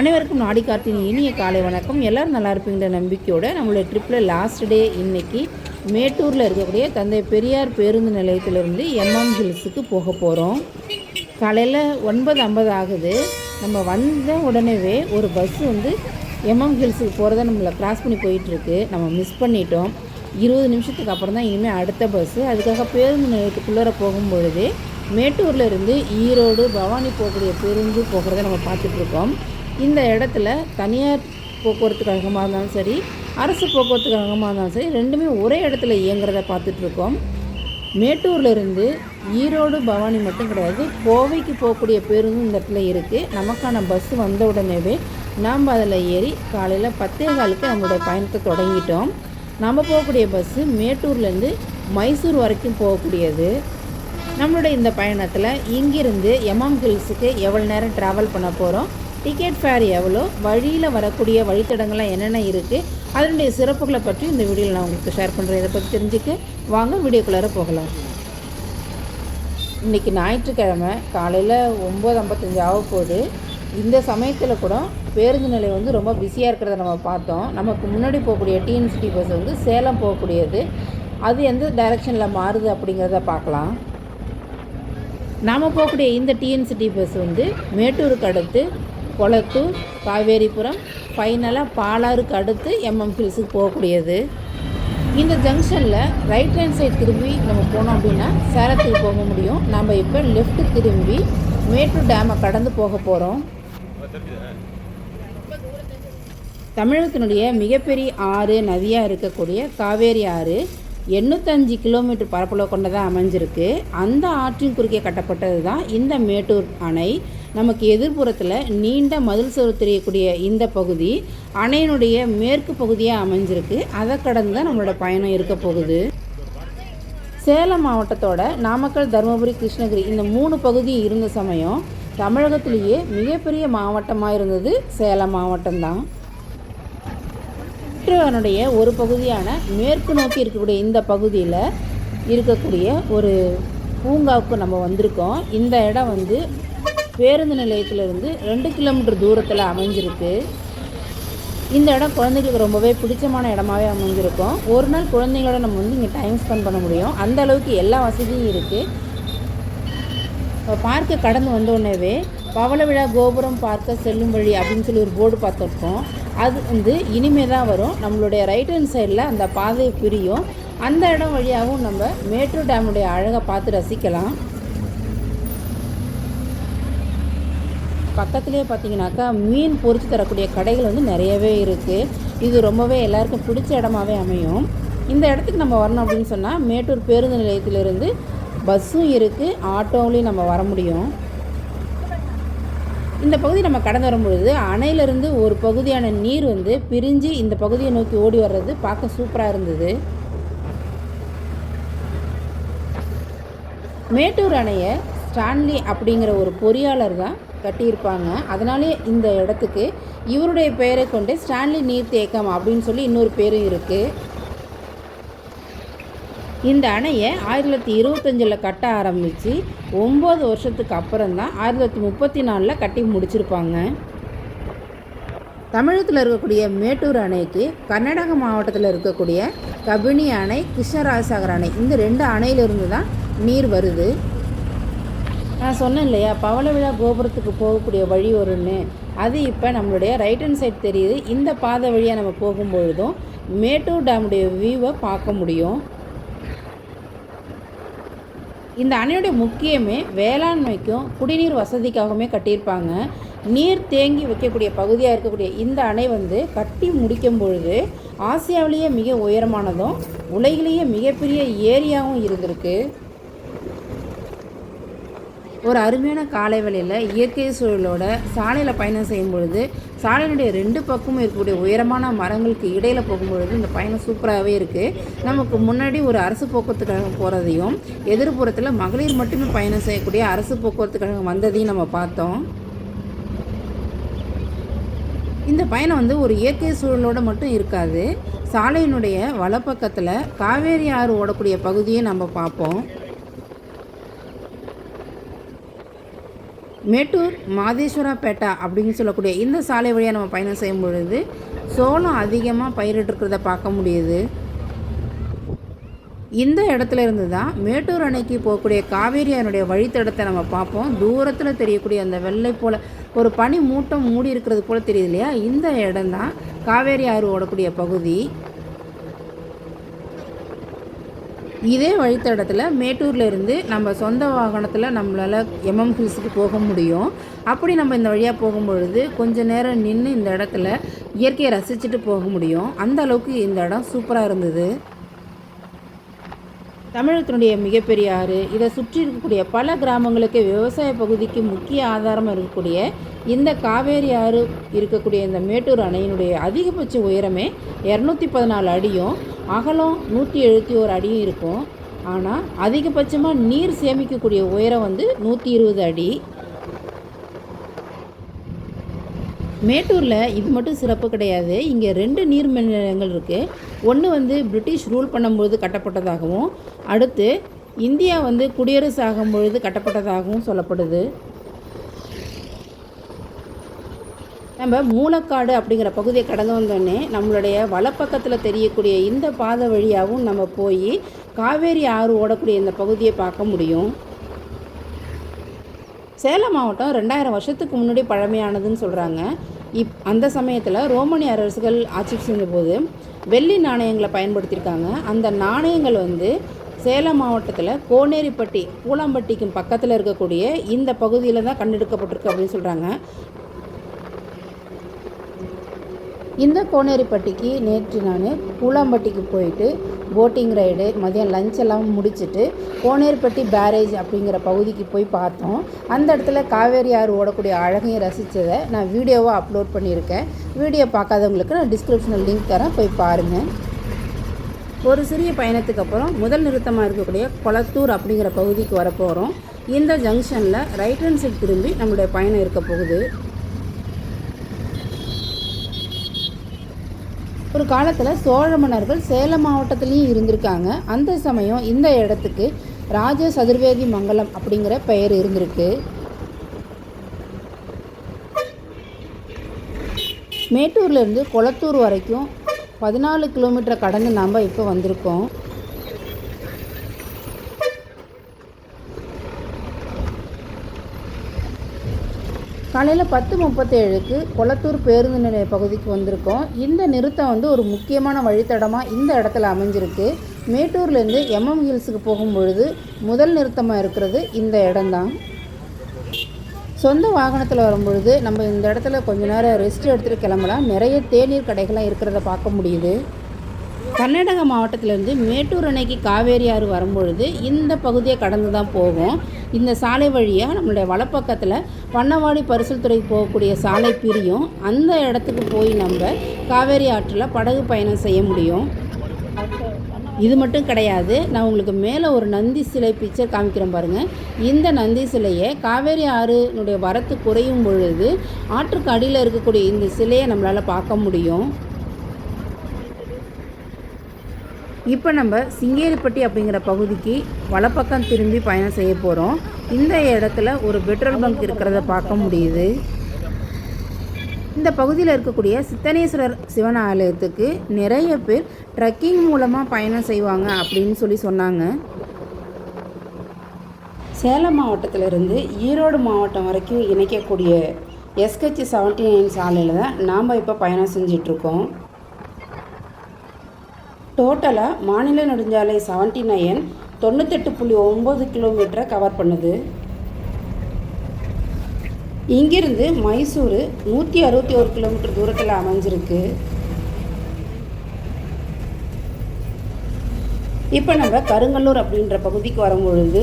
அனைவருக்கும் நாடி கார்த்தின் இனிய காலை வணக்கம். எல்லோரும் நல்லா இருப்பீங்கிற நம்பிக்கையோடு நம்மளோட ட்ரிப்பில் லாஸ்ட் டே இன்றைக்கி மேட்டூரில் இருக்கக்கூடிய தந்தை பெரியார் பேருந்து நிலையத்திலிருந்து எம்எம் ஹில்ஸுக்கு போக போகிறோம் காலையில் ஒன்பது ஐம்பது ஆகுது. நம்ம வந்த உடனேவே ஒரு பஸ் வந்து எம்எம் ஹில்ஸுக்கு போகிறத நம்மளை கிராஸ் பண்ணி போயிட்டுருக்கு. நம்ம மிஸ் பண்ணிட்டோம். இருபது நிமிஷத்துக்கு அப்புறம் தான் இனிமேல் அடுத்த பஸ்ஸு அதுக்காக பேருந்து நிலையத்துக்குள்ளே போகும்பொழுது மேட்டூரில் இருந்து ஈரோடு பவானி போகக்கூடிய பேருந்து போகிறத நம்ம பார்த்துட்ருக்கோம் இந்த இடத்துல தனியார் போக்குவரத்து கழகமாக இருந்தாலும் சரி அரசு போக்குவரத்து கழகமாக இருந்தாலும் சரி ரெண்டுமே ஒரே இடத்துல இயங்குறத பார்த்துட்ருக்கோம் மேட்டூர்ல இருந்து ஈரோடு பவானி மட்டும் கிடையாது கோவைக்கு போகக்கூடிய பேருந்தும் இந்த இடத்துல இருக்குது நமக்கான பஸ் வந்த உடனேவே நாம் அதில் ஏறி காலையில் பத்தே காலுக்கு நம்மளுடைய பயணத்தை தொடங்கிட்டோம். நம்ம போகக்கூடிய பஸ்ஸு மேட்டூர்லேருந்து மைசூர் வரைக்கும் போகக்கூடியது. நம்மளுடைய இந்த பயணத்தில் இங்கிருந்து எமாம் ஹில்ஸுக்கு எவ்வளோ நேரம் ட்ராவல் பண்ண போகிறோம் டிக்கெட் ஃபேர் எவ்வளோ வழியில் வரக்கூடிய வழித்தடங்கள்லாம் என்னென்ன இருக்குது அதனுடைய சிறப்புகளை பற்றி இந்த வீடியோவில் நான் உங்களுக்கு ஷேர் பண்ணுறேன் இதை பற்றி தெரிஞ்சுக்க வாங்க வீடியோக்குள்ளார போகலாம். இன்றைக்கி ஞாயிற்றுக்கிழமை காலையில் ஒம்பது ஐம்பத்தஞ்சு ஆக போகுது. இந்த சமயத்தில் கூட பேருந்து நிலையம் வந்து ரொம்ப பிஸியாக இருக்கிறத நம்ம பார்த்தோம். நமக்கு முன்னாடி போகக்கூடிய டிஎன்சிடி பஸ் வந்து சேலம் போகக்கூடியது. அது எந்த டைரெக்ஷனில் மாறுது அப்படிங்கிறத பார்க்கலாம். நாம் போகக்கூடிய இந்த டிஎன்சிடி பஸ் வந்து மேட்டூருக்கு அடுத்து கொளத்தூர் காவேரிபுரம் ஃபைனலாக பாலாறுக்கு அடுத்து எம்எம் ஹில்ஸுக்கு போகக்கூடியது. இந்த ஜங்ஷனில் ரைட் ஹேண்ட் சைடு திரும்பி நம்ம போனோம் அப்படின்னா சேலத்துக்கு போக முடியும். நம்ம இப்போ லெஃப்ட்டு திரும்பி மேட்டூர் டேமை கடந்து போக போகிறோம் தமிழகத்தினுடைய மிகப்பெரிய ஆறு நதியாக இருக்கக்கூடிய காவேரி ஆறு எண்ணூத்தஞ்சு கிலோமீட்டர் பரப்பளவு கொண்டதாக அமைஞ்சிருக்கு. அந்த ஆற்றின் குறுக்கே கட்டப்பட்டது தான் இந்த மேட்டூர் அணை. நமக்கு எதிர்ப்புறத்தில் நீண்ட மதில் சுவர் தெரியக்கூடிய இந்த பகுதி அணையினுடைய மேற்கு பகுதியாக அமைஞ்சிருக்கு. அதை கடந்து தான் நம்மளோட பயணம் இருக்க போகுது. சேலம் மாவட்டத்தோட நாமக்கல் தருமபுரி கிருஷ்ணகிரி இந்த மூணு பகுதி இருந்த சமயம் தமிழகத்திலேயே மிகப்பெரிய மாவட்டமாக இருந்தது சேலம் மாவட்டம்தான். சுற்றுவனுடைய ஒரு பகுதியான மேற்கு நோக்கி இருக்கக்கூடிய இந்த பகுதியில் இருக்கக்கூடிய ஒரு பூங்காவுக்கு நம்ம வந்திருக்கோம். இந்த இடம் வந்து பேருந்து நிலையத்திலிருந்து ரெண்டு கிலோமீட்டர் தூரத்தில் அமைஞ்சிருக்கு. இந்த இடம் குழந்தைகளுக்கு ரொம்பவே பிடிச்சமான இடமாவே அமைஞ்சிருக்கும். ஒரு நாள் குழந்தைங்களோட நம்ம வந்து இங்கே டைம் ஸ்பெண்ட் பண்ண முடியும். அந்த அளவுக்கு எல்லா வசதியும் இருக்குது பார்க்கை கடந்து வந்தோடனேவே பவள விழா கோபுரம் பார்க்க செல்லும் வழி அப்படின்னு சொல்லி ஒரு போர்டு பார்த்துருக்கோம். அது வந்து இனிமே தான் வரும். நம்மளுடைய ரைட் ஹேண்ட் சைடில் அந்த பாதை பிரியும். அந்த இடம் வழியாகவும் நம்ம மேட்டூர் டேமுடைய அழகை பார்த்து ரசிக்கலாம். பக்கத்துலேயே பார்த்தீங்கன்னாக்கா மீன் பொரிச்சு தரக்கூடிய கடைகள் வந்து நிறையவே இருக்குது இது ரொம்பவே எல்லாருக்கும் பிடிச்ச இடமாவே அமையும். இந்த இடத்துக்கு நம்ம வரணும் அப்படின்னு சொன்னால் மேட்டூர் பேருந்து நிலையத்திலிருந்து பஸ்ஸும் இருக்குது ஆட்டோவிலையும் நம்ம வர முடியும். இந்த பகுதி நம்ம கடந்து வரும்பொழுது அணையிலிருந்து ஒரு பகுதியான நீர் வந்து பிரிஞ்சு இந்த பகுதியை நோக்கி ஓடி வர்றது பார்க்க சூப்பராக இருந்தது. மேட்டூர் அணையை ஸ்டான்லி அப்படிங்கிற ஒரு பொறியாளர் தான் கட்டியிருப்பாங்க. அதனாலே இந்த இடத்துக்கு இவருடைய பெயரை கொண்டு ஸ்டான்லி நீர்த்தேக்கம் அப்படின்னு சொல்லி இன்னொரு பேரும் இருக்குது இந்த அணையை ஆயிரத்தி தொள்ளாயிரத்தி இருபத்தஞ்சில் கட்ட ஆரம்பித்து ஒம்பது வருஷத்துக்கு அப்புறம் தான் ஆயிரத்தி தொள்ளாயிரத்தி முப்பத்தி நாலில் கட்டி முடிச்சிருப்பாங்க. தமிழகத்தில் இருக்கக்கூடிய மேட்டூர் அணைக்கு கர்நாடக மாவட்டத்தில் இருக்கக்கூடிய கபினி அணை கிருஷ்ணராஜசாகர் அணை இந்த ரெண்டு அணையிலிருந்து தான் நீர் வருது. நான் சொன்னேன் இல்லையா பவள விழா கோபுரத்துக்கு போகக்கூடிய வழி வரும்னு அது இப்போ நம்மளுடைய ரைட் ஹேண்ட் சைட் தெரியுது. இந்த பாதை வழியாக நம்ம போகும்பொழுதும் மேட்டூர் டேமுடைய வியூவை பார்க்க முடியும். இந்த அணையுடைய முக்கியமே வேளாண்மைக்கும் குடிநீர் வசதிக்காகவுமே கட்டியிருப்பாங்க. நீர் தேங்கி வைக்கக்கூடிய பகுதியாக இருக்கக்கூடிய இந்த அணை வந்து கட்டி முடிக்கும் பொழுது ஆசியாவிலேயே மிக உயரமானதும் உலகிலேயே மிகப்பெரிய ஏரியாவும் இருந்திருக்கு. ஒரு அருமையான காலை வேளையில் இயற்கை சூழலோட சாலையில் பயணம் செய்யும் பொழுது சாலையினுடைய ரெண்டு பக்கமும் இருக்கக்கூடிய உயரமான மரங்களுக்கு இடையில் போகும்பொழுது இந்த பயணம் சூப்பராகவே இருக்குது நமக்கு முன்னாடி ஒரு அரசு போக்குவரத்து கழகம் போகிறதையும் எதிர்ப்புறத்தில் மகளிர் மட்டுமே பயணம் செய்யக்கூடிய அரசு போக்குவரத்து கழகம் வந்ததையும் நம்ம பார்த்தோம். இந்த பயணம் வந்து ஒரு இயற்கை சூழலோடு மட்டும் இருக்காது. சாலையினுடைய வலப்பக்கத்தில் காவேரி ஆறு ஓடக்கூடிய பகுதியை நம்ம பார்ப்போம். மேட்டூர் மாதேஸ்வராப்பேட்டா அப்படின்னு சொல்லக்கூடிய இந்த சாலை வழியாக நம்ம பயணம் செய்யும் பொழுது சோளம் அதிகமாக பயிரிட்டிருக்கிறத பார்க்க முடியுது. இந்த இடத்துல இருந்து தான் மேட்டூர் அணைக்கு போகக்கூடிய காவேரி அதனுடைய வழித்தடத்தை நம்ம பார்ப்போம். தூரத்தில் தெரியக்கூடிய அந்த வெள்ளை போல் ஒரு பனி மூட்டம் மூடி இருக்கிறது போல் தெரியுது இல்லையா? இந்த இடம் தான் காவேரி ஆறு ஓடக்கூடிய பகுதி. இதே வழித்தடத்தில் மேட்டூரில் இருந்து நம்ம சொந்த வாகனத்தில் நம்மளால் எம்எம் ஹில்ஸுக்கு போக முடியும். அப்படி நம்ம இந்த வழியாக போகும்பொழுது கொஞ்ச நேரம் நின்று இந்த இடத்துல இயற்கையை ரசிச்சுட்டு போக முடியும். அந்த அளவுக்கு இந்த இடம் சூப்பராக இருந்தது. தமிழகத்தினுடைய மிகப்பெரிய ஆறு. இதை சுற்றி இருக்கக்கூடிய பல கிராமங்களுக்கு விவசாய பகுதிக்கு முக்கிய ஆதாரமாக இருக்கக்கூடிய இந்த காவேரி ஆறு இருக்கக்கூடிய இந்த மேட்டூர் அணையினுடைய அதிகபட்ச உயரமே இரநூத்தி பதினாலு அடியும். அகலம் நூற்றி எழுபத்தி ஓரு அடியும் இருக்கும். ஆனால் அதிகபட்சமாக நீர் சேமிக்கக்கூடிய உயரம் வந்து நூற்றி இருபது அடி. மேட்டூரில் இது மட்டும் சிறப்பு கிடையாது. இங்கே ரெண்டு நீர் மின் நிலையங்கள் இருக்குது ஒன்று வந்து பிரிட்டிஷ் ரூல் பண்ணும்பொழுது கட்டப்பட்டதாகவும் அடுத்து இந்தியா வந்து குடியரசு ஆகும் பொழுது கட்டப்பட்டதாகவும் சொல்லப்படுது. நம்ம மூலக்காடு அப்படிங்கிற பகுதியை கடந்து வந்தோடனே நம்மளுடைய வலப்பக்கத்தில் தெரியக்கூடிய இந்த பாதை வழியாகவும் நம்ம போய் காவேரி ஆறு ஓடக்கூடிய இந்த பகுதியை பார்க்க முடியும். சேலம் மாவட்டம் ரெண்டாயிரம் வருஷத்துக்கு முன்னாடி பழமையானதுன்னு சொல்கிறாங்க இப் அந்த சமயத்தில் ரோமானிய அரசுகள் ஆட்சி செஞ்சபோது வெள்ளி நாணயங்களை பயன்படுத்தியிருக்காங்க. அந்த நாணயங்கள் வந்து சேலம் மாவட்டத்தில் கோனேரிப்பட்டி பூலாம்பட்டிக்கு பக்கத்தில் இருக்கக்கூடிய இந்த பகுதியில் தான் கண்டெடுக்கப்பட்டிருக்கு அப்படின்னு சொல்கிறாங்க இந்த கோனேரிப்பட்டிக்கு நேற்று நான் பூலாம்பட்டிக்கு போயிட்டு போட்டிங் ரைடு மதியம் லஞ்ச் எல்லாம் முடிச்சுட்டு கோனேரிப்பட்டி பேரேஜ் அப்படிங்கிற பகுதிக்கு போய் பார்த்தோம். அந்த இடத்துல காவேரி ஆறு ஓடக்கூடிய அழகையும் ரசித்ததை நான் வீடியோவாக அப்லோட் பண்ணியிருக்கேன். வீடியோ பார்க்காதவங்களுக்கு நான் டிஸ்கிரிப்ஷனில் லிங்க் தரேன் போய் பாருங்கள் ஒரு சிறிய பயணத்துக்கு அப்புறம் முதல் நிறுத்தமாக இருக்கக்கூடிய கொளத்தூர் அப்படிங்கிற பகுதிக்கு வரப்போகிறோம் இந்த ஜங்ஷனில் ரைட் ஹேண்ட் சைட் திரும்பி நம்மளுடைய பயணம் இருக்க போகுது. ஒரு காலத்தில் சோழ மன்னர்கள் சேலம் மாவட்டத்துலேயும் இருந்திருக்காங்க. அந்த சமயம் இந்த இடத்துக்கு ராஜ சதுர்வேதி மங்கலம் அப்படிங்கிற பெயர் இருந்திருக்கு. மேட்டூர்லேருந்து கொளத்தூர் வரைக்கும் பதினாலு கிலோமீட்டரை கடந்து நாம் இப்போ வந்திருக்கோம். காலையில் பத்து முப்பத்தேழுக்கு கொளத்தூர் பேருந்து நிலைய பகுதிக்கு வந்திருக்கோம். இந்த நிறுத்தம் வந்து ஒரு முக்கியமான வழித்தடமாக இந்த இடத்துல அமைஞ்சிருக்கு. மேட்டூர்லேருந்து எம்எம் ஹில்ஸுக்கு போகும் பொழுது முதல் நிறுத்தமாக இருக்கிறது இந்த இடம்தான். சொந்த வாகனத்தில் வரும்பொழுது நம்ம இந்த இடத்துல கொஞ்ச நேரம் ரெஸ்ட் எடுத்துகிட்டு கிளம்பலாம். நிறைய தேநீர் கடைகள்லாம் இருக்கிறத பார்க்க முடியுது. கர்நாடக மாவட்டத்திலேருந்து மேட்டூர் அணைக்கு காவேரி ஆறு வரும்பொழுது இந்த பகுதியை கடந்து தான் போகும். இந்த சாலை வழியாக நம்மளுடைய வலப்பக்கத்தில் பண்ணவாடி பரிசல் துறை போகக்கூடிய சாலை பிரியும். அந்த இடத்துக்கு போய் நம்ம காவேரி ஆற்றில் படகு பயணம் செய்ய முடியும். இது மட்டும் கிடையாது நான் உங்களுக்கு மேலே ஒரு நந்தி சிலை பிக்சர் காமிக்கிறேன் பாருங்கள் இந்த நந்தி சிலையை காவேரி ஆறுனுடைய வரத்து குறையும் பொழுது ஆற்றுக்கு அடியில் இருக்கக்கூடிய இந்த சிலையை நம்மளால் பார்க்க முடியும். இப்போ நம்ம சிங்கேரிப்பட்டி அப்படிங்கிற பகுதிக்கு வலப்பக்கம் திரும்பி பயணம் செய்ய போகிறோம் இந்த இடத்துல ஒரு பெட்ரோல் பங்க் இருக்கிறத பார்க்க முடியுது. இந்த பகுதியில் இருக்கக்கூடிய சித்தனேஸ்வரர் சிவன் ஆலயத்துக்கு நிறைய பேர் ட்ரக்கிங் மூலமாக பயணம் செய்வாங்க அப்படின்னு சொல்லி சொன்னாங்க. சேலம் மாவட்டத்திலிருந்து ஈரோடு மாவட்டம் வரைக்கும் இணைக்கக்கூடிய எஸ்ஹெச் செவன்ட்டி நைன் சாலையில் தான் நாம் இப்போ பயணம் செஞ்சிட்ருக்கோம் டோட்டலாக மாநில நெடுஞ்சாலை செவன்டி நைன் தொண்ணூத்தெட்டு புள்ளி ஒம்பது கிலோமீட்டரை கவர் பண்ணுது. இங்கிருந்து மைசூர் நூற்றி அறுபத்தி ஒரு கிலோமீட்டர் தூரத்தில் அமைஞ்சிருக்கு. இப்போ நம்ம கருங்கல்லூர் அப்படின்ற பகுதிக்கு வரும்பொழுது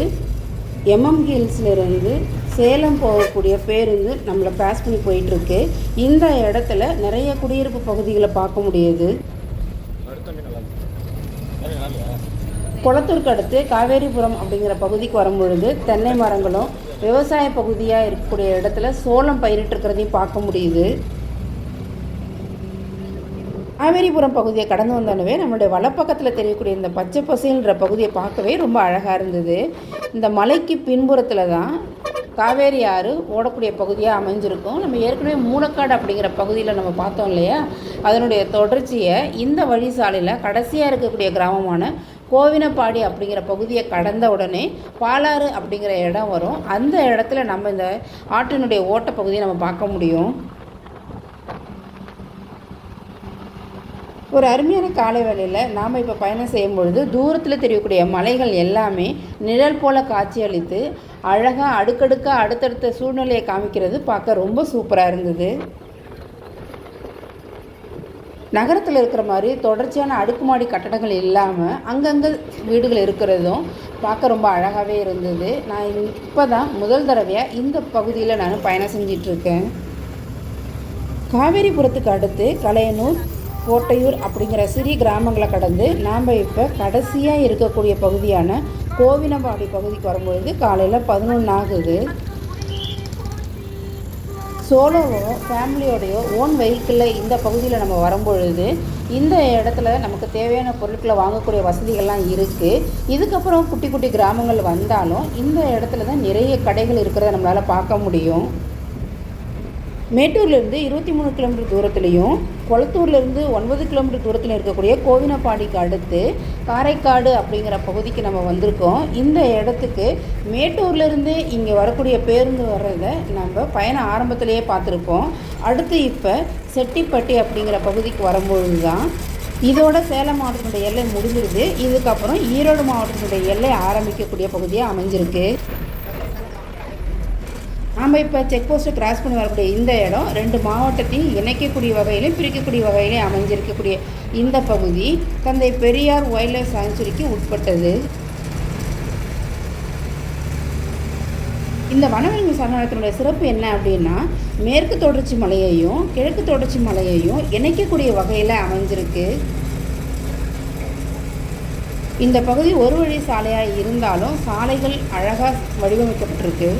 எம்எம் ஹில்ஸ்லேருந்து சேலம் போகக்கூடிய பேருந்து நம்மளை பாஸ் பண்ணி போயிட்டுருக்கு இந்த இடத்துல நிறைய குடியிருப்பு பகுதிகளை பார்க்க முடியுது. குளத்தூருக்கு அடுத்து காவேரிபுரம் அப்படிங்கிற பகுதிக்கு வரும்பொழுது தென்னை மரங்களும் விவசாய பகுதியாக இருக்கக்கூடிய இடத்துல சோளம் பயிரிட்டிருக்கிறதையும் பார்க்க முடியுது. காவேரிபுரம் பகுதியை கடந்து வந்தோடனே நம்மளுடைய வலப்பக்கத்தில் தெரியக்கூடிய இந்த பச்சை பசைன்ற பகுதியை பார்க்கவே ரொம்ப அழகாக இருந்தது. இந்த மலைக்கு பின்புறத்தில் தான் காவேரி ஆறு ஓடக்கூடிய பகுதியாக அமைஞ்சிருக்கும். நம்ம ஏற்கனவே மூலக்காடு அப்படிங்கிற பகுதியில் நம்ம பார்த்தோம் இல்லையா? அதனுடைய தொடர்ச்சியை இந்த வழி சாலையில் கடைசியாக இருக்கக்கூடிய கிராமமான கோவினப்பாடி அப்படிங்கிற பகுதியை கடந்த உடனே பாலாறு அப்படிங்கிற இடம் வரும். அந்த இடத்துல நம்ம இந்த ஆற்றினுடைய ஓட்ட பகுதியை நம்ம பார்க்க முடியும். ஒரு அருமையான காலை வேளையில் நாம் இப்போ பயணம் செய்யும் பொழுது தூரத்தில் தெரியக்கூடிய மலைகள் எல்லாமே நிழல் போல காட்சியளித்து அழகாக அடுக்கடுக்காக அடுத்தடுத்த சூழ்நிலையை காமிக்கிறது பார்க்க ரொம்ப சூப்பராக இருந்தது. நகரத்தில் இருக்கிற மாதிரி தொடர்ச்சியான அடுக்குமாடி கட்டடங்கள் இல்லாமல் அங்கங்கே வீடுகள் இருக்கிறதும் பார்க்க ரொம்ப அழகாகவே இருந்தது. நான் இப்போ தான் முதல் தடவையாக இந்த பகுதியில் நான் பயணம் செஞ்சிட்ருக்கேன். காவேரிபுரத்துக்கு அடுத்து கலையனூர் கோட்டையூர் அப்படிங்கிற சிறிய கிராமங்களை கடந்து நாம் இப்போ கடைசியாக இருக்கக்கூடிய பகுதியான கோவினபாடி பகுதிக்கு வரும்பொழுது காலையில் பதினொன்று ஆகுது சோலோவோ ஃபேமிலியோடையோ ஓன் வெஹிக்கிளில் இந்த பகுதியில் நம்ம வரும்பொழுது இந்த இடத்துல நமக்கு தேவையான பொருட்களை வாங்கக்கூடிய வசதிகள்லாம் இருக்குது இதுக்கப்புறம் குட்டி குட்டி கிராமங்கள் வந்தாலும் இந்த இடத்துல தான் நிறைய கடைகள் இருக்கிறத நம்மளால் பார்க்க முடியும். மேட்டூர்லேருந்து இருபத்தி மூணு கிலோமீட்டர் தூரத்துலேயும் கொளத்தூர்லேருந்து ஒன்பது கிலோமீட்டர் தூரத்தில் இருக்கக்கூடிய கோவினப்பாடிக்கு அடுத்து காரைக்காடு அப்படிங்கிற பகுதிக்கு நம்ம வந்திருக்கோம். இந்த இடத்துக்கு மேட்டூர்லேருந்து இங்கே வரக்கூடிய பேருந்து வர்றதை நம்ம பயண ஆரம்பத்திலேயே பார்த்துருப்போம். அடுத்து இப்போ செட்டிப்பட்டி அப்படிங்கிற பகுதிக்கு வரும்பொழுது தான் இதோட சேலம் மாவட்டத்தினுடைய எல்லை முடிஞ்சிருது. இதுக்கப்புறம் ஈரோடு மாவட்டத்தினுடைய எல்லை ஆரம்பிக்கக்கூடிய பகுதியாக அமைஞ்சிருக்கு. நாம் இப்போ செக் போஸ்ட்டை கிராஸ் பண்ணி வரக்கூடிய இந்த இடம் ரெண்டு மாவட்டத்தையும் இணைக்கக்கூடிய வகையிலையும் பிரிக்கக்கூடிய வகையிலையும் அமைஞ்சிருக்கக்கூடிய இந்த பகுதி தந்தை பெரியார் வைல்ட் லைஃப் சாங்சுரிக்கு உட்பட்டது. இந்த வனவிலங்கு சரணாலயத்தினுடைய சிறப்பு என்ன அப்படின்னா மேற்கு தொடர்ச்சி மலையையும் கிழக்கு தொடர்ச்சி மலையையும் இணைக்கக்கூடிய வகையில் அமைஞ்சிருக்கு. இந்த பகுதி ஒரு வழி சாலையாக இருந்தாலும் சாலைகள் அழகாக வடிவமைக்கப்பட்டிருக்கு.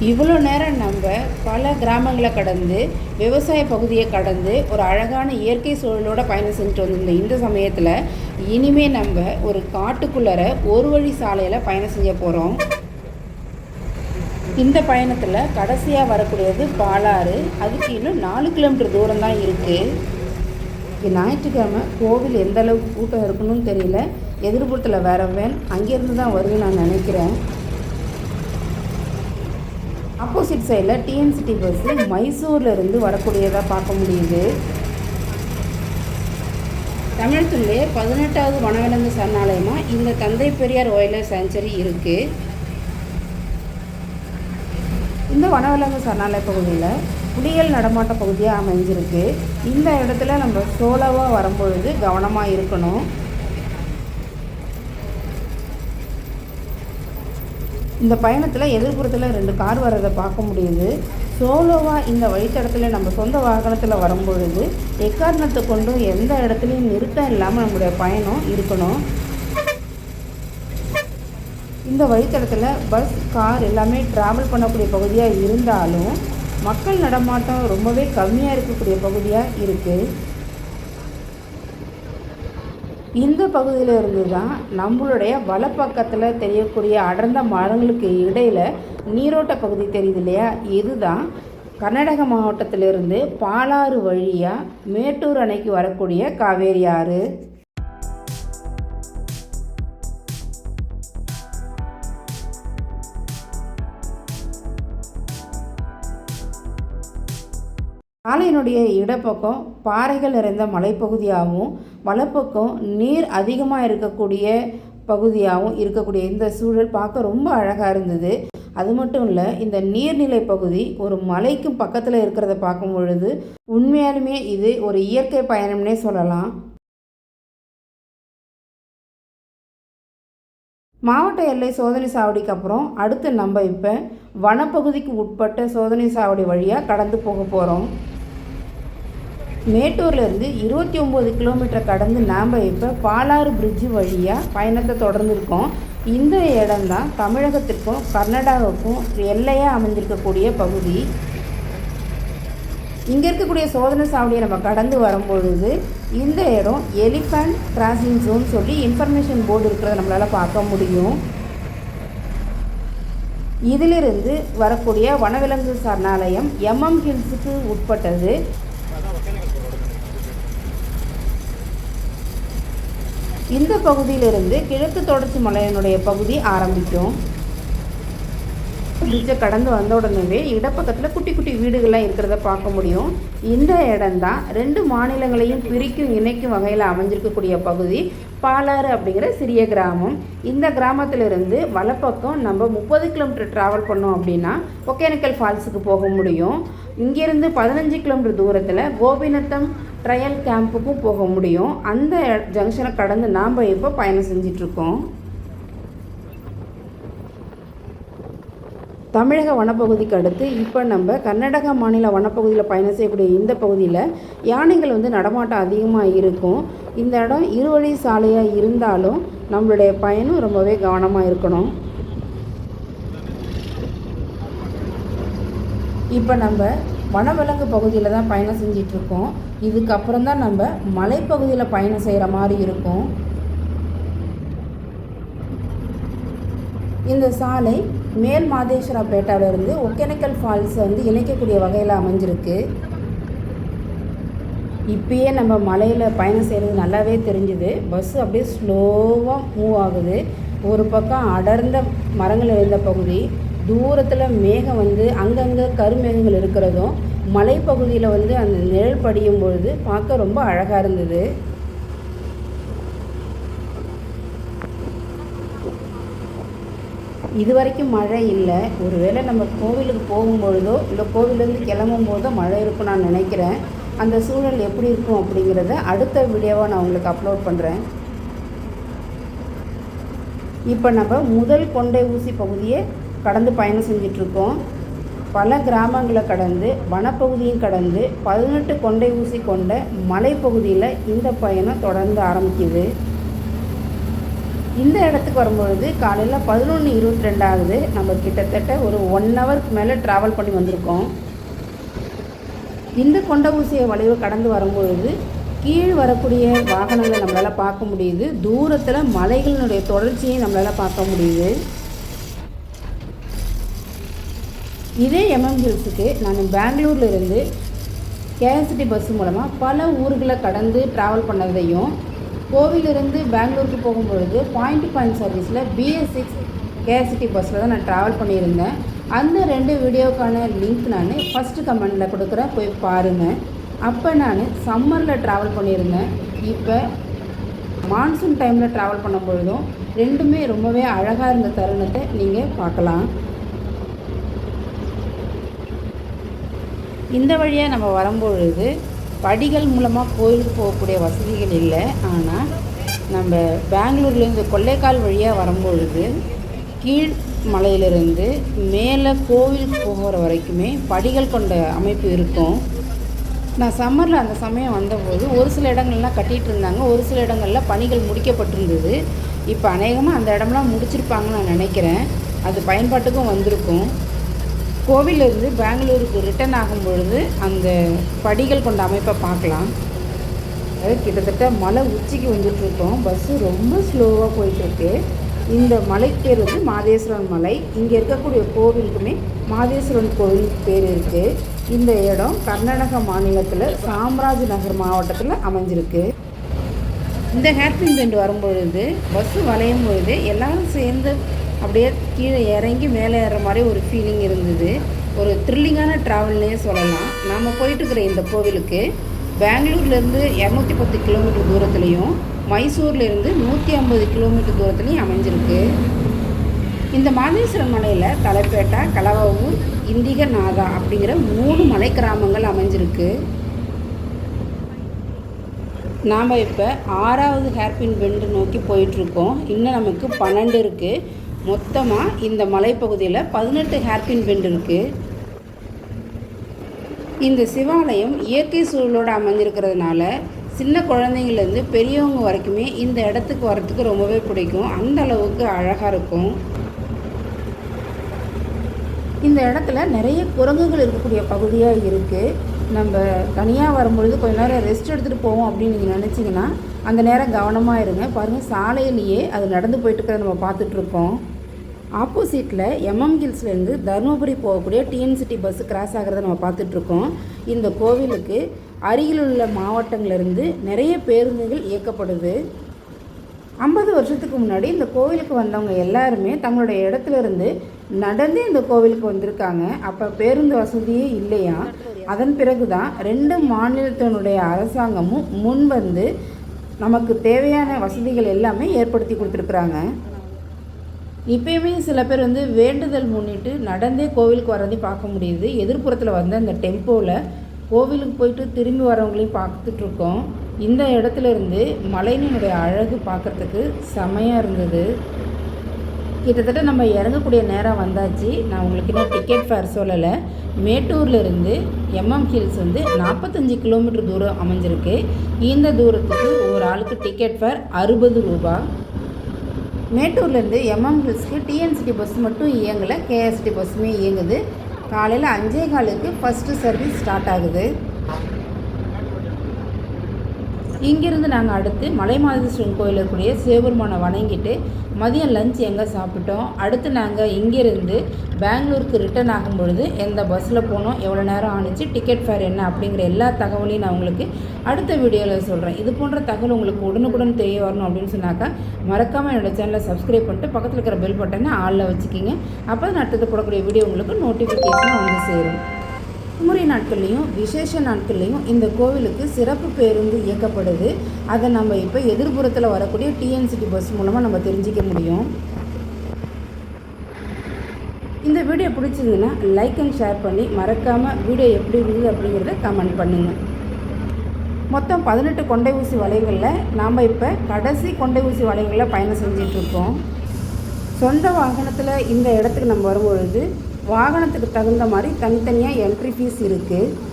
இவ்வளோ நேரம் நம்ம பல கிராமங்களை கடந்து விவசாய பகுதியை கடந்து ஒரு அழகான இயற்கை சூழலோடு பயணம் செஞ்சுட்டு வந்திருந்த இந்த சமயத்தில் இனிமே நம்ம ஒரு காட்டுக்குள்ளர ஒரு வழி சாலையில் பயணம் செய்ய போகிறோம் இந்த பயணத்தில் கடைசியாக வரக்கூடியது பாலாறு. அதுக்கு இன்னும் நாலு கிலோமீட்டர் தூரம் தான் இருக்குது ஞாயிற்றுக்கிழமை கோவில் எந்த அளவுக்கு கூட்டம் இருக்கணும்னு தெரியல. எதிர்புறத்தில் வேற வேன் அங்கேருந்து தான் வருதுன்னு நான் நினைக்கிறேன். ஆப்போசிட் சைடில் டிஎன்சிடி பஸ்ஸு மைசூர்லேருந்து வரக்கூடியதாக பார்க்க முடியுது. தமிழகத்துலேயே பதினெட்டாவது வனவிலங்கு சரணாலயமாக இந்த தந்தை பெரியார் ஒயில்ட் சேஞ்சுரி இருக்குது இந்த வனவிலங்கு சரணாலய பகுதியில் புலிகள் நடமாட்ட பகுதியாக அமைஞ்சிருக்கு. இந்த இடத்துல நம்ம சோலோவாக வரும்பொழுது கவனமாக இருக்கணும். இந்த பயணத்தில் எதிர்ப்புறத்தில் ரெண்டு கார் வர்றதை பார்க்க முடியுது. சோலோவாக இந்த வழித்தடத்தில் நம்ம சொந்த வாகனத்தில் வரும்பொழுது எக்காரணத்தை கொண்டும் எந்த இடத்துலையும் நிறுத்தம் இல்லாமல் நம்முடைய பயணம் இருக்கணும். இந்த வழித்தடத்தில் பஸ் கார் எல்லாமே ட்ராவல் பண்ணக்கூடிய பகுதியாக இருந்தாலும் மக்கள் நடமாட்டம் ரொம்பவே கம்மியாக இருக்கக்கூடிய பகுதியாக இருக்குது இந்த பகுதியில் இருந்து தான் நம்மளுடைய வலப்பக்கத்தில் தெரியக்கூடிய அடர்ந்த மரங்களுக்கு இடையில் நீரோட்ட பகுதி தெரியுது இல்லையா? இதுதான் கர்நாடக மாவட்டத்திலிருந்து பாலாறு வழியாக மேட்டூர் அணைக்கு வரக்கூடிய காவேரி ஆறு. சாலையினுடைய இடப்பக்கம் பாறைகள் நிறைந்த மலைப்பகுதியாகவும் வலப்பக்கம் நீர் அதிகமாக இருக்கக்கூடிய பகுதியாகவும் இருக்கக்கூடிய இந்த சூழல் பார்க்க ரொம்ப அழகாக இருந்தது. அது மட்டும் இல்லை இந்த நீர்நிலை பகுதி ஒரு மலைக்கும் பக்கத்தில் இருக்கிறத பார்க்கும் பொழுது உண்மையாலுமே இது ஒரு இயற்கை பயணம்னே சொல்லலாம். மாவட்ட எல்லை சோதனை சாவடிக்கு அப்புறம் அடுத்து நம்ம இப்போ வனப்பகுதிக்கு உட்பட்ட சோதனை சாவடி வழியாக கடந்து போக போகிறோம் மேட்டூர்லேருந்து இருபத்தி ஒம்பது கிலோமீட்டர் கடந்து நாம் இப்போ பாலாறு பிரிட்ஜு வழியாக பயணத்தை தொடர்ந்துருக்கோம். இந்த இடம்தான் தமிழகத்திற்கும் கர்நாடகாவுக்கும் எல்லையாக அமைந்திருக்கக்கூடிய பகுதி. இங்கே இருக்கக்கூடிய சோதனை சாவடியை நம்ம கடந்து வரும்பொழுது இந்த இடம் எலிஃபண்ட் கிராசிங் ஜோன் சொல்லி இன்ஃபர்மேஷன் போர்டு இருக்கிறத நம்மளால் பார்க்க முடியும். இதிலிருந்து வரக்கூடிய வனவிலங்கு சரணாலயம் எம்எம் ஹில்ஸுக்கு உட்பட்டது. இந்த பகுதியிலிருந்து கிழக்கு தொடர்ச்சி மலையினுடைய பகுதி ஆரம்பிக்கும். பிரிட்ஜை கடந்து வந்த உடனே இடப்பக்கத்தில் குட்டி குட்டி வீடுகள்லாம் இருக்கிறத பார்க்க முடியும். இந்த இடம்தான் ரெண்டு மாநிலங்களையும் பிரிக்கும் இணைக்கும் வகையில் அமைஞ்சிருக்கக்கூடிய பகுதி பாலாறு அப்படிங்கிற சிறிய கிராமம். இந்த கிராமத்திலிருந்து வலப்பக்கம் நம்ம முப்பது கிலோமீட்டர் ட்ராவல் பண்ணோம் அப்படின்னா ஒகேனக்கல் ஃபால்ஸுக்கு போக முடியும். இங்கேருந்து பதினஞ்சு கிலோமீட்டர் தூரத்தில் கோபிநத்தம் ட்ரையல் கேம்புக்கும் போக முடியும். அந்த ஜங்ஷனை கடந்து நாம் இப்போ பயணம் செஞ்சிட்ருக்கோம்? தமிழக வனப்பகுதிக்கு அடுத்து இப்போ நம்ம கர்நாடக மாநில வனப்பகுதியில் பயணம் செய்யக்கூடிய இந்த பகுதியில் யானைகள் வந்து நடமாட்டம் அதிகமாக இருக்கும். இந்த இடம் இருவழி சாலையாக இருந்தாலும் நம்மளுடைய பயணம் ரொம்பவே கவனமாக இருக்கணும். இப்போ நம்ம வனவிலங்கு பகுதியில் தான் பயணம் செஞ்சிட்ருக்கோம். இதுக்கப்புறம் தான் நம்ம மலைப்பகுதியில் பயணம் செய்கிற மாதிரி இருக்கும். இந்த சாலை மேல் மாதேஸ்வரப்பேட்டாவிலிருந்து ஒகேனக்கல் ஃபால்ஸை வந்து இணைக்கக்கூடிய வகையில் அமைஞ்சிருக்கு. இப்பயே நம்ம மலையில் பயணம் செய்கிறது நல்லாவே தெரிஞ்சுது. பஸ்ஸு அப்படியே ஸ்லோவாக மூவ் ஆகுது. ஒரு பக்கம் அடர்ந்த மரங்கள் இருந்த பகுதி தூரத்தில் மேகம் வந்து அங்கங்கே கருமேகங்கள் இருக்கிறதும் மலைப்பகுதியில் வந்து அந்த நிழல் படியும் பொழுது பார்க்க ரொம்ப அழகாக இருந்தது. இது வரைக்கும் மழை இல்லை. ஒருவேளை நம்ம கோவிலுக்கு போகும்பொழுதோ இல்லை கோவிலேருந்து கிளம்பும் போதோ மழை இருக்கும் நான் நினைக்கிறேன். அந்த சூழல் எப்படி இருக்கும் அப்படிங்கிறத அடுத்த வீடியோவாக நான் உங்களுக்கு அப்லோட் பண்ணுறேன் இப்போ நம்ம முதல் கொண்டை ஊசி பகுதியை கடந்து பயணம் செஞ்சிட்ருக்கோம். பல கிராமங்களை கடந்து வனப்பகுதியும் கடந்து பதினெட்டு கொண்டை ஊசி கொண்ட மலைப்பகுதியில் இந்த பயணம் தொடர்ந்து ஆரம்பிக்குது. இந்த இடத்துக்கு வரும்பொழுது காலையில் பதினொன்று இருபத்தி ரெண்டாவது நம்ம கிட்டத்தட்ட ஒரு ஒன் ஹவருக்கு மேலே ட்ராவல் பண்ணி வந்திருக்கோம். இந்த கொண்ட ஊசியை வளைவு கடந்து வரும்பொழுது கீழ் வரக்கூடிய வாகனங்களை நம்மளால் பார்க்க முடியுது. தூரத்தில் மலைகளினுடைய தொடர்ச்சியை நம்மளால் பார்க்க முடியுது. இதே எம்எம் ஹில்ஸுக்கு நான் பெங்களூரில் இருந்து கேஎஸ்டி பஸ் மூலமாக பல ஊர்களை கடந்து ட்ராவல் பண்ணதையும் கோவிலிருந்து பெங்களூருக்கு போகும்பொழுது பாயிண்ட் டு பாயிண்ட் சர்வீஸில் பிஎஸ் சிக்ஸ் கேஎஸ்டி பஸ்ஸில் தான் நான் ட்ராவல் பண்ணியிருந்தேன். அந்த ரெண்டு வீடியோக்கான லிங்க் நான் ஃபஸ்ட்டு கமெண்டில் கொடுக்குறேன். போய் பாருங்கள் அப்போ நான் சம்மரில் ட்ராவல் பண்ணியிருந்தேன். இப்போ மான்சூன் டைமில் ட்ராவல் பண்ணும் பொழுதும் ரெண்டுமே ரொம்பவே அழகாக இருந்த தருணத்தை நீங்கள் பார்க்கலாம். இந்த வழியாக நம்ம வரும்பொழுது படிகள் மூலமாக கோயிலுக்கு போகக்கூடிய வசதிகள் இல்லை. ஆனால் நம்ம பெங்களூர்லேருந்து கொள்ளைக்கால் வழியாக வரும்பொழுது கீழ் மலையிலிருந்து மேலே கோவிலுக்கு போகிற வரைக்குமே படிகள் கொண்ட அமைப்பு இருக்கும். நான் சம்மரில் அந்த சமயம் வந்தபோது ஒரு சில இடங்கள்லாம் கட்டிகிட்டு இருந்தாங்க. ஒரு சில இடங்களில் பணிகள் முடிக்கப்பட்டிருந்தது. இப்போ அநேகமாக அந்த இடம்லாம் முடிச்சிருப்பாங்கன்னு நான் நினைக்கிறேன். அது பயன்பாட்டுக்கும் வந்திருக்கும். கோவிலிருந்து பெங்களூருக்கு ரிட்டர்ன் ஆகும் பொழுது அந்த படிகள் கொண்ட அமைப்பை பார்க்கலாம். அது கிட்டத்தட்ட மலை உச்சிக்கு வந்துட்டுருக்கோம் பஸ்ஸு ரொம்ப ஸ்லோவாக போயிட்டுருக்கு. இந்த மலைக்கு பேர் வந்து மாதேஸ்வரன் மலை. இங்கே இருக்கக்கூடிய கோவிலுக்குமே மாதேஸ்வரன் கோவில் பேர் இருக்குது இந்த இடம் கர்நாடக மாநிலத்தில் சாம்ராஜ் நகர் மாவட்டத்தில் அமைஞ்சிருக்கு. இந்த ஹேர்பின் பெண்ட் வரும்பொழுது பஸ்ஸு வளையும் பொழுது எல்லோரும் சேர்ந்து அப்படியே கீழே இறங்கி மேலே ஏறுற மாதிரி ஒரு ஃபீலிங் இருந்தது. ஒரு த்ரில்லிங்கான ட்ராவல்னே சொல்லலாம். நாம் போயிட்டுருக்கிற இந்த கோவிலுக்கு பெங்களூர்லேருந்து இரநூத்தி பத்து கிலோமீட்டர் தூரத்துலேயும் மைசூர்லேருந்து நூற்றி ஐம்பது கிலோமீட்டர் தூரத்துலேயும் அமைஞ்சிருக்கு. இந்த மாதேஸ்வரன் மலையில் தலைப்பேட்டா கலவூர் இந்திக நாதா அப்படிங்கிற மூணு மலை கிராமங்கள் அமைஞ்சிருக்கு. நாம் இப்போ ஆறாவது ஹேர்பின் பெண்டு நோக்கி போயிட்டுருக்கோம். இன்னும் நமக்கு பன்னெண்டு இருக்குது மொத்தமாக இந்த மலைப்பகுதியில் பதினெட்டு ஹேர்பின் பெண்ட் இருக்குது இந்த சிவாலயம் இயற்கை சூழலோடு அமைஞ்சிருக்கிறதுனால சின்ன குழந்தைங்கள்லேருந்து பெரியவங்க வரைக்குமே இந்த இடத்துக்கு வரத்துக்கு ரொம்பவே பிடிக்கும். அந்த அளவுக்கு அழகாக இருக்கும். இந்த இடத்துல நிறைய குரங்குகள் இருக்கக்கூடிய பகுதியாக இருக்குது நம்ம தனியாக வரும்பொழுது கொஞ்ச நேரம் ரெஸ்ட் எடுத்துகிட்டு போவோம் அப்படின்னு நீங்கள் நினச்சிங்கன்னா அந்த நேரம் கவனமாக இருங்க. பாருங்கள் சாலையிலேயே அது நடந்து போயிட்டுருக்கிறத நம்ம பார்த்துட்ருக்கோம் ஆப்போசிட்டில் எம்எம் ஹில்ஸ்லேருந்து தருமபுரி போகக்கூடிய டிஎன்சிட்டி பஸ் கிராஸ் ஆகிறத நம்ம பார்த்துட்ருக்கோம். இந்த கோவிலுக்கு அருகில் உள்ள மாவட்டங்கள்லேருந்து நிறைய பேருந்துகள் இயக்கப்படுது. ஐம்பது வருஷத்துக்கு முன்னாடி இந்த கோவிலுக்கு வந்தவங்க எல்லாருமே தங்களுடைய இடத்துலேருந்து நடந்து இந்த கோவிலுக்கு வந்திருக்காங்க. அப்போ பேருந்து வசதியே இல்லையா? அதன் பிறகு தான் ரெண்டு மாநிலத்தினுடைய அரசாங்கமும் முன் வந்து நமக்கு தேவையான வசதிகள் எல்லாமே ஏற்படுத்தி கொடுத்துருக்குறாங்க. இப்பயுமே சில பேர் வந்து வேண்டுதல் முன்னிட்டு நடந்தே கோவிலுக்கு வரதையும் பார்க்க முடியுது. எதிர்ப்புறத்தில் வந்து அந்த டெம்போவில் கோவிலுக்கு போயிட்டு திரும்பி வரவங்களையும் பார்த்துட்ருக்கோம். இந்த இடத்துல இருந்து மலையினுடைய அழகு பார்க்கறதுக்கு செமையாக இருந்தது. கிட்டத்தட்ட நம்ம இறங்கக்கூடிய நேரம் வந்தாச்சு. நான் உங்களுக்கு இன்னும் டிக்கெட் ஃபேர் சொல்லலை. மேட்டூர்லேருந்து எம்எம் ஹில்ஸ் வந்து நாற்பத்தஞ்சு கிலோமீட்டர் தூரம் அமைஞ்சிருக்கு. இந்த தூரத்துக்கு ஒரு ஆளுக்கு டிக்கெட் ஃபேர் அறுபது ரூபா. மேட்டூர்லேருந்து எம்எம் ஹில்ஸ்க்கு டிஎன்சிட்டி பஸ் மட்டும் இயங்கலை கேஎஸ்டி பஸ்ஸுமே இயங்குது. காலையில் அஞ்சே காலுக்கு ஃபஸ்ட்டு சர்வீஸ் ஸ்டார்ட் ஆகுது. இங்கிருந்து நாங்கள் அடுத்து மலை மாதேஸ்வரன் கோயில் இருக்கக்கூடிய சிவபெருமானை வணங்கிட்டு மதியம் லஞ்ச் எங்கே சாப்பிட்டோம்? அடுத்து நாங்கள் இங்கேருந்து பெங்களூருக்கு ரிட்டர்ன் ஆகும் பொழுது எந்த பஸ்ஸில் போனோம்? எவ்வளோ நேரம் ஆணுச்சு? டிக்கெட் ஃபேர் என்ன? அப்படிங்கிற எல்லா தகவலையும் நான் உங்களுக்கு அடுத்த வீடியோவில் சொல்கிறேன் இது போன்ற தகவல் உங்களுக்கு உடனுக்குடன் தெரிய வரணும் அப்படின்னு சொன்னாக்கா மறக்காமல் என்னோடய சேனலை சப்ஸ்கிரைப் பண்ணிட்டு பக்கத்தில் இருக்கிற பெல் பட்டனை ஆளில் வச்சுக்கிங்க. அப்போ தான் அடுத்தது போடக்கூடிய வீடியோ உங்களுக்கு நோட்டிஃபிகேஷன் வந்து சேரும். விடுமுறை நாட்கள்லையும் விசேஷ நாட்கள்லையும் இந்த கோவிலுக்கு சிறப்பு பேருந்து இயக்கப்படுது. அதை நம்ம இப்போ எதிர்புறத்தில் வரக்கூடிய டிஎன்சிட்டி பஸ் மூலமாக நம்ம தெரிஞ்சிக்க முடியும். இந்த வீடியோ பிடிச்சதுன்னா லைக் அண்ட் ஷேர் பண்ணி மறக்காமல் வீடியோ எப்படி இருந்தது அப்படிங்கிறத கமெண்ட் பண்ணுங்கள் மொத்தம் பதினெட்டு கொண்டை ஊசி வளைவுகளில் நாம் இப்போ கடைசி கொண்டை ஊசி வளைவுகளில் பயணம் செஞ்சிட்ருக்கோம் சொந்த வாகனத்தில் இந்த இடத்துக்கு நம்ம வரும்பொழுது வாகனத்துக்கு தகுந்த மாதிரி தனித்தனியாக என்ட்ரி ஃபீஸ் இருக்குது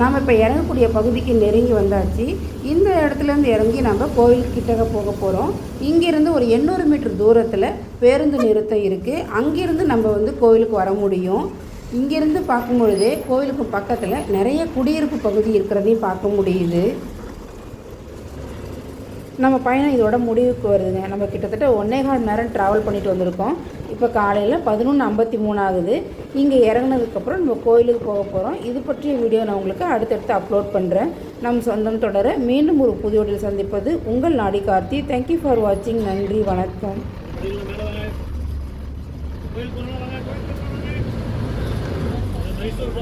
நாம் இப்போ இறங்கக்கூடிய பகுதிக்கு நெருங்கி வந்தாச்சு. இந்த இடத்துலேருந்து இறங்கி நம்ம கோவில் கிட்டக்க போக போகிறோம் இங்கேருந்து ஒரு எண்ணூறு மீட்டர் தூரத்தில் பேருந்து நிறுத்தம் இருக்குது அங்கேருந்து நம்ம வந்து கோவிலுக்கு வர முடியும். இங்கேருந்து பார்க்கும்பொழுதே கோவிலுக்கு பக்கத்தில் நிறைய குடியிருப்பு பகுதி இருக்கிறதையும் பார்க்க முடியுது. நம்ம பயணம் இதோட முடிவுக்கு வருதுங்க. நம்ம கிட்டத்தட்ட ஒன்றே கால் நேரம் ட்ராவல் பண்ணிட்டு வந்திருக்கோம். இப்போ காலையில் பதினொன்று ஐம்பத்தி மூணு ஆகுது. இங்கே இறங்குனதுக்கப்புறம் நம்ம கோயிலுக்கு போக போகிறோம் இது பற்றிய வீடியோ நான் உங்களுக்கு அடுத்தடுத்து அப்லோட் பண்ணுறேன் நம் சொந்தம் தொடர மீண்டும் ஒரு புதியோடில் சந்திப்பது உங்கள் நாடி கார்த்தி. தேங்க்யூ ஃபார் வாட்சிங் நன்றி வணக்கம். மைசூர்